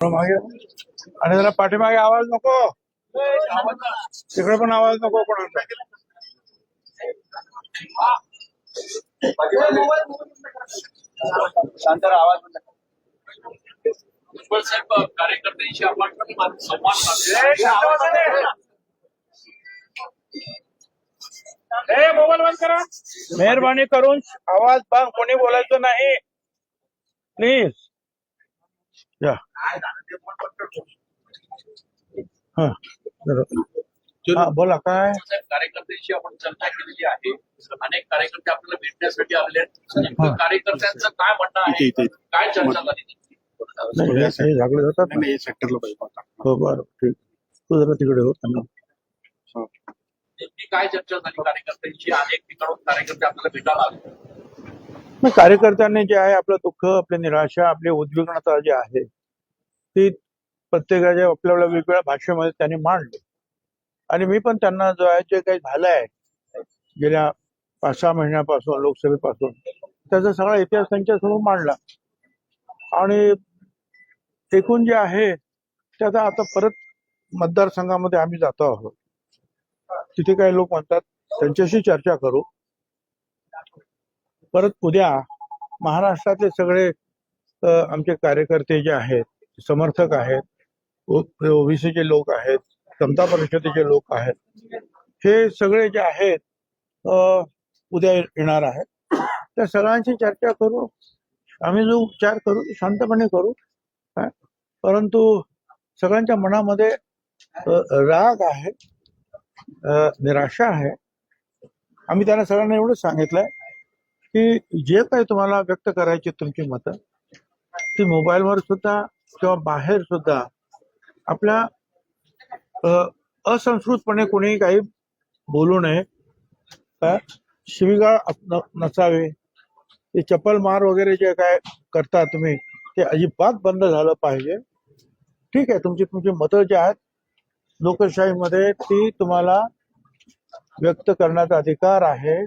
मागे. आणि जरा पाठीमागे आवाज नको. तिकडे पण आवाज नको कोणाचा शांतरा आवाज बंद कर. भुजबळ साहेब कार्यकर्त्यांशी आपण संवाद. मोबाईल बंद करा. मेहरबानी करून आवाज बंद. कोणी बोलायचं नाही. प्लीज या. हा. हा बोला काय? कार्यकर्त्यांशी आपण चर्चा केलेली आहे. अनेक कार्यकर्ते आपल्याला भेटण्यासाठी आलेले आहेत. नेमकं कार्यकर्त्यांचं काय म्हणणं आहे? काय चर्चा झाली नाही, हे काही झाकले जातात सेक्टरला पाहिजे हो बरं ठीक. तू जरा तिकडे हो त्यांना. नेमकी काय चर्चा झाली? कार्यकर्त्यांची अनेक ठिकाणून कार्यकर्ते आपल्याला भेटायला आले. मग कार्यकर्त्यांनी जे आहे आपलं दुःख आपली निराशा आपली उद्विग्नता जी आहे ती प्रत्येकाच्या आपल्या आपल्या वेगवेगळ्या भाषेमध्ये त्यांनी मांडली. आणि मी पण त्यांना जो आहे जे काही झालंय गेल्या पाच सहा महिन्यापासून लोकसभेपासून त्याचा सगळा इतिहास त्यांच्यासमोर मांडला. आणि एकूण जे आहे त्याचा आता परत मतदारसंघामध्ये आम्ही जातो आहोत. तिथे काही लोक म्हणतात त्यांच्याशी चर्चा करू. परत उद्या महाराष्ट्रातले सगळे आमचे कार्यकर्ते जे आहेत समर्थक आहेत ओबीसीचे लोक आहेत समता परिषदेचे लोक आहेत हे सगळे जे आहेत उद्या येणार आहेत त्या सगळ्यांशी चर्चा करू आम्ही जो उपचार करू शांतपणे करू काय? परंतु सगळ्यांच्या मनामध्ये राग आहे निराशा आहे आम्ही त्यांना सगळ्यांना एवढंच सांगितलंय की जे काही तुम्हाला व्यक्त करायची तुमची मतं ती मोबाईलवर सुद्धा किंवा बाहेर सुद्धा आपल्या अ, असंस्कृतपणे कोणी काही बोलू नये काय? शिवीगाळ नसावे ते चप्पल मार वगैरे जे काय करता तुम्ही ते अजिबात बंद झालं पाहिजे ठीक आहे तुमची तुमची मतं जी आहेत लोकशाहीमध्ये ती तुम्हाला व्यक्त करण्याचा अधिकार आहे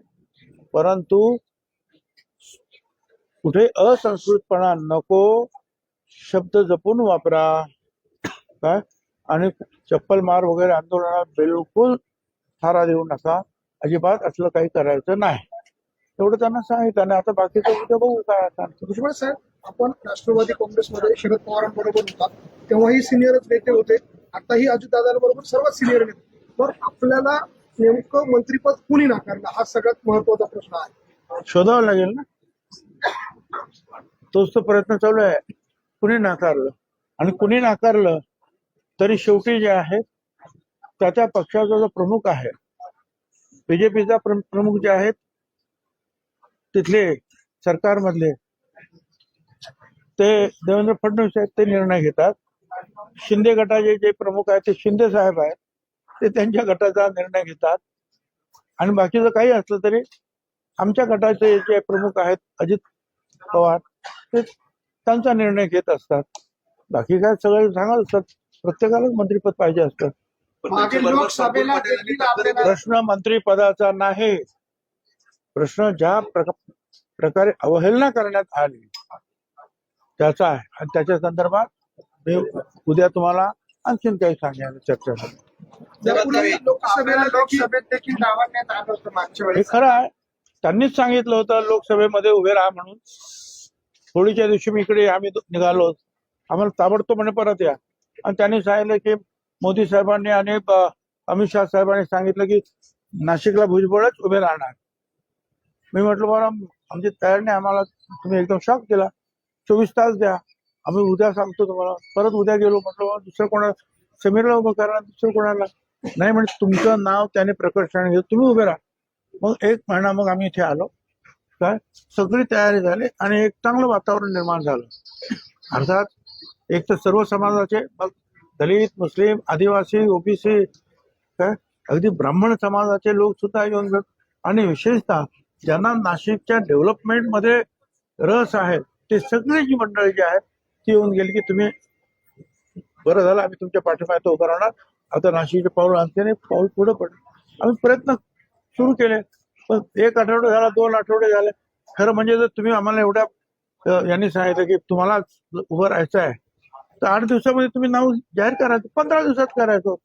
परंतु कुठे असंस्कृतपणा नको शब्द जपून वापरा. काय? आणि चप्पल मार वगैरे आंदोलनात बिलकुल थारा देऊ नका. अजिबात असलं काही करायचं नाही. एवढं त्यांना सांगितलं. आणि आता बाकीचं उद्या बघू काय आता. भुजबळ साहेब आपण राष्ट्रवादी काँग्रेसमध्ये शरद पवारांबरोबर होता. तेव्हाही सिनियरच नेते होते. आताही अजितदादांबरोबर सर्वात सिनियर नेते. तर आपल्याला नेमकं मंत्रीपद कुणी नाकारलं? हा सगळ्यात महत्त्वाचा प्रश्न आहे. शोधावं लागेल ना? तोच तो प्रयत्न चालू आहे. कुणी नाकारलं? आणि कुणी नाकारलं तरी शेवटी जे आहे त्याच्या पक्षाचा जो प्रमुख आहे बीजेपीचा प्रमुख जे आहेत तिथले सरकारमधले ते देवेंद्र फडणवीस आहेत ते निर्णय घेतात. शिंदे गटाचे जे प्रमुख आहेत ते शिंदे साहेब आहेत ते त्यांच्या गटाचा निर्णय घेतात. आणि बाकीचं काही असलं तरी आमच्या गटाचे जे प्रमुख आहेत अजित पवार ते त्यांचा निर्णय घेत असतात. बाकी काय सगळे सांगत असतात प्रत्येकालाच मंत्रीपद पाहिजे असतं. प्रश्न मंत्रिपदाचा नाही. प्रश्न ज्या प्रक- प्रकारे अवहेलना करण्यात आली त्याचा आहे. आणि त्याच्या संदर्भात मी उद्या तुम्हाला आणखीन काही सांगायला चर्चा मागच्या हे खरं आहे. त्यांनीच सांगितलं होतं लोकसभेमध्ये उभे राहा म्हणून. होळीच्या दिवशी मी इकडे आम्ही निघालो. आम्हाला ताबडतोब म्हणे परत या. आणि त्यांनी सांगितलं की मोदी साहेबांनी आणि अमित शाह साहेबांनी सांगितलं की नाशिकला भुजबळच उभे राहणार. मी म्हटलं बरं आमची तयारी नाही आम्हाला तुम्ही एकदम शॉक दिला चोवीस तास द्या. आम्ही उद्या सांगतो तुम्हाला. परत उद्या गेलो. म्हटलं दुसरं कोणाला समीरला उभं करा दुसरं कोणाला? नाही म्हणजे तुमचं नाव त्याने प्रकर्षाने घेतलं. तुम्ही उभे राहा. मग एक महिना मग आम्ही इथे आलो. काय? सगळी तयारी झाली आणि एक चांगलं वातावरण निर्माण झालं. अर्थात एक तर सर्व समाजाचे दलित मुस्लिम आदिवासी ओबीसी काय? अगदी ब्राह्मण समाजाचे लोक सुद्धा येऊन भेट आणि विशेषतः ज्यांना नाशिकच्या डेव्हलपमेंटमध्ये रस आहे ते सगळी जी मंडळी जी आहेत ती येऊन गेली की तुम्ही बरं झालं आम्ही तुमच्या पाठीमागे उभं राहणार. आता नाशिकचे पाऊल आणते आणि पाऊल पुढे पडलं. आम्ही प्रयत्न सुरू केले. पण एक आठवडा झाला दोन आठवडे झाले. खरं म्हणजे जर तुम्ही आम्हाला एवढ्या यांनी सांगितलं की तुम्हाला उभं राहायचं आहे तर आठ दिवसामध्ये तुम्ही नाव जाहीर करायचं पंधरा दिवसात करायचं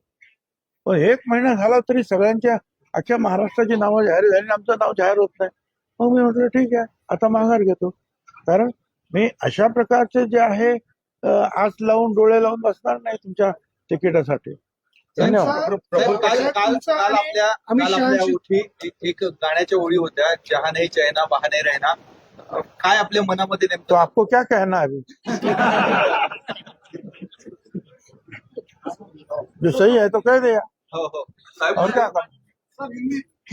पण एक महिना झाला तरी सगळ्यांच्या अख्ख्या महाराष्ट्राची नावं जाहीर झाली आणि आमचं नाव जाहीर होत नाही. मग मी म्हटलं ठीक आहे आता माघार घेतो. कारण मी अशा प्रकारचे जे आहे आज लावून डोळे लावून बसणार नाही तुमच्या तिकिटासाठी. धन्यवाद काल आपल्या काल एक- गाण्याच्या ओळी होत्या जहा नाही चैना बहा नाही रहना काय आपल्या मनामध्ये तो नेमकं आपको क्या कहना है अभी? जो सही है तो कह दिया हो हो. और क्या?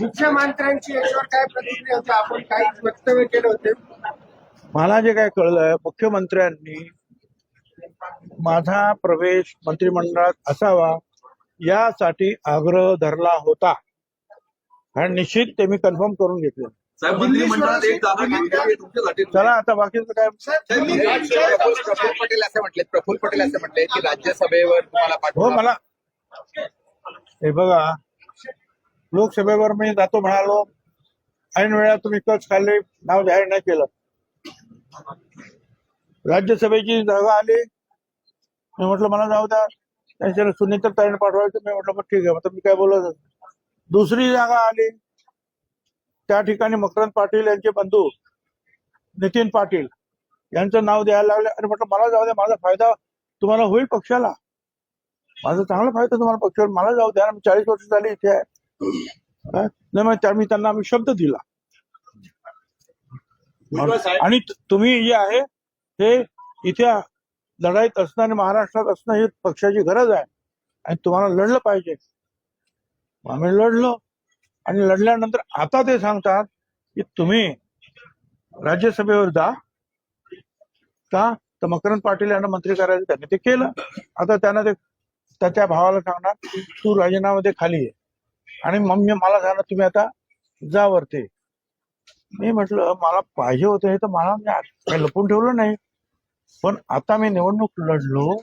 मुख्यमंत्र्यांची याच्यावर काय प्रतिक्रिया होती? आपण काही वक्तव्य केले होते. मला जे काय कळलंय मुख्यमंत्र्यांनी माझा प्रवेश मंत्रिमंडळात असावा. यासाठी आग्रह धरला होता. आणि निश्चित ते मी कन्फर्म करून घेतले. साहेब मंत्रिमंडळात एक जागा घेतली आहे तुमच्यासाठी चला आता बाकीचं काय? प्रफुल्ल प्रफुल्ल पटेल असे म्हटले प्रफुल्ल पटेल असे म्हटले की राज्यसभेवर तुम्हाला हो मला हे बघा लोकसभेवर मी जातो म्हणालो. ऐन वेळा तुम्ही कच खाल्ले नाव जाहीर नाही केलं. राज्यसभेची जागा आली. मी म्हटलं मला जाऊ द्या. त्यांच्या सुनीता ताईने पाठवायचं मी म्हटलं मग ठीक आहे. मी काय बोलत. दुसरी जागा आली. त्या ठिकाणी मकरंद पाटील यांचे बंधू नितीन पाटील यांचं नाव द्यायला लागले. आणि म्हटलं मला जाऊ द्या माझा फायदा तुम्हाला होईल पक्षाला. माझा चांगला फायदा तुम्हाला पक्षावर मला जाऊ द्या मी चाळीस वर्ष झाली इथे आहे? नाही मग त्या- मी त्यांना आम्ही शब्द दिला. आणि तुम्ही जे आहे हे इथे लढाईत असणं आणि महाराष्ट्रात असणं ही पक्षाची गरज आहे. आणि तुम्हाला लढलं पाहिजे. आम्ही लढलो आणि लढल्यानंतर आता ते सांगतात की तुम्ही राज्यसभेवर जा. का? तर मकरंद पाटील यांना मंत्री करायचं त्यांनी ते केलं. आता त्यांना ते त्याच्या भावाला सांगणार तू राजीनामा दे खाली आहे आणि मग मला सांगणार तुम्ही आता जा वरते. मी म्हटलं मला पाहिजे होतं हे तर मला मी लपून ठेवलं नाही. पण आता मी निवडणूक लढलो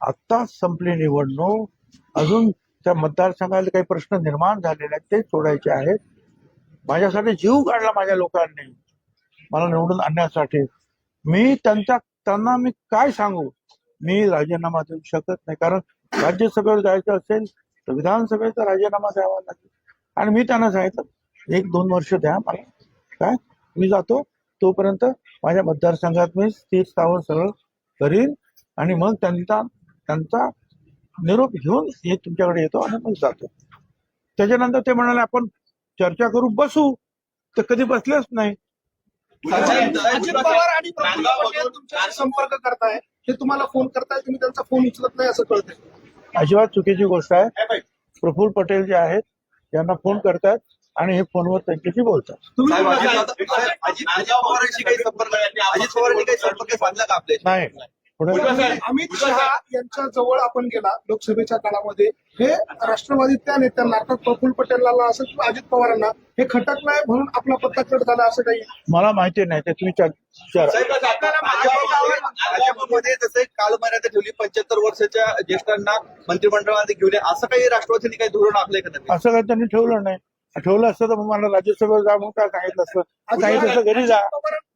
आता संपली निवडणूक. अजून त्या मतदारसंघाला काही प्रश्न निर्माण झालेले आहेत ते सोडायचे आहेत. माझ्यासाठी जीव काढला माझ्या लोकांनी मला निवडून आणण्यासाठी. मी त्यांच्या त्यांना मी काय सांगू? मी राजीनामा देऊ शकत नाही कारण राज्यसभेवर जायचं असेल तर विधानसभेचा राजीनामा द्यावा लागेल. आणि मी त्यांना सांगितलं एक दोन वर्ष द्या मला काय? मी जातो. तोपर्यंत माझ्या मतदारसंघात मी स्थिर स्थावर सरळ करीन आणि मग त्यांचा त्यांचा निरोप घेऊन हे तुमच्याकडे येतो आणि मग जातो. त्याच्यानंतर ते म्हणाले आपण चर्चा करू बसू. तर कधी बसलेच नाही. पवार आणि संपर्क करताय. ते तुम्हाला फोन करताय तुम्ही त्यांचा फोन उचलत नाही असं कळतंय. अजिबात चुकीची गोष्ट आहे. प्रफुल्ल पटेल जे आहेत यांना फोन करतात आणि हे फोनवर त्यांच्याशी बोलतात. साहेब, अजित अजित अजित पवारांशी काही संपर्क अजित पवारांनी काही संपर्क साधला का आपल्याशी? नाही. पुढे अमित शहा यांच्या जवळ आपण गेला लोकसभेच्या काळामध्ये. हे राष्ट्रवादी त्या नेत्यांना अर्थात प्रफुल्ल पटेलला असेल किंवा अजित पवारांना हे खटकलाय म्हणून आपला पत्ता कट झाला असं काही? मला माहिती नाही ते तुम्ही चा- विचारा. साहेब, भाजपमध्ये- भाजपमध्ये जसे काल मर्यादा ठेवली पंच्याहत्तर वर्षाच्या ज्येष्ठांना मंत्रिमंडळामध्ये घेऊन या. असं काही राष्ट्रवादीने काही धोरण आखलंय का त्यांनी असं काही त्यांनी ठेवलं नाही. ठेवलं असतं तर मग मला राज्यसभेवर जा म्हणून काय सांगितलं असतं? सांगितलं असतं घरी जा.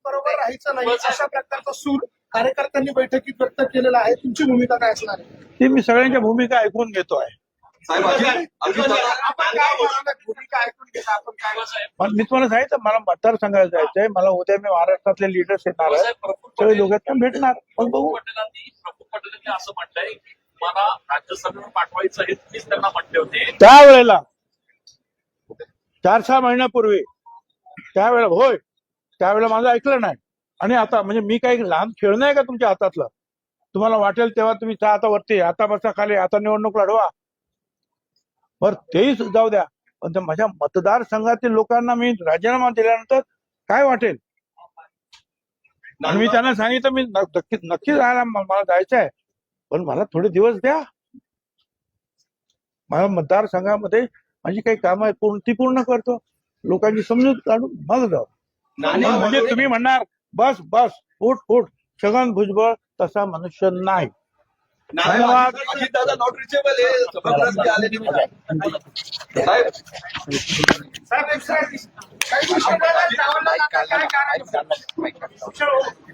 बरोबर राहायचं नाही. अशा प्रकारचा सूर कार्यकर्त्यांनी बैठकीत व्यक्त केलेला आहे. तुमची भूमिका काय असणार आहे? ती मी सगळ्यांच्या भूमिका ऐकून घेतो आहे. साहेब अजित अजित दादा- आपण काय बोलणार? भूमिका ऐकून घेता आपण काय साहेब पण मी तुम्हाला सांगितलं मला मतदारसंघात जायचंय. मला उद्या मी महाराष्ट्रातले लिडर्स येणार प्रफुल्ल सगळे पटेल- लोक त्यांना भेटणार. मग बघू. असं म्हटलंय की मला राज्यसभेवर पाठवायचं हे तुम्हीच त्यांना म्हटले होते. त्यावेळेला चार सहा महिन्यापूर्वी त्यावेळेला होय त्यावेळेला माझं ऐकलं नाही. आणि आता म्हणजे मी काही लहान खेळणं आहे का तुमच्या हातातलं? तुम्हाला वाटेल तेव्हा तुम्ही जा आता वरती आता बसा खाली आता निवडणूक लढवा. बर तेही जाऊ द्या. पण त्या माझ्या मतदारसंघातील लोकांना मी राजीनामा दिल्यानंतर काय वाटेल? आणि मी त्यांना सांगितलं मी नक्की नक्की जायला मला जायचं आहे. पण मला थोडे दिवस द्या. माझ्या मतदारसंघामध्ये माझी काही कामं आहेत पूर्ण ती पूर्ण करतो. लोकांची समजूत काढून मग जाऊ. म्हणजे तुम्ही म्हणणार बस बस उठ उठ छगन भुजबळ तसा मनुष्य नाही. धन्यवाद. अजित दादा नॉट रिचेबल आहे. सभागृहात आले नाही साहेब.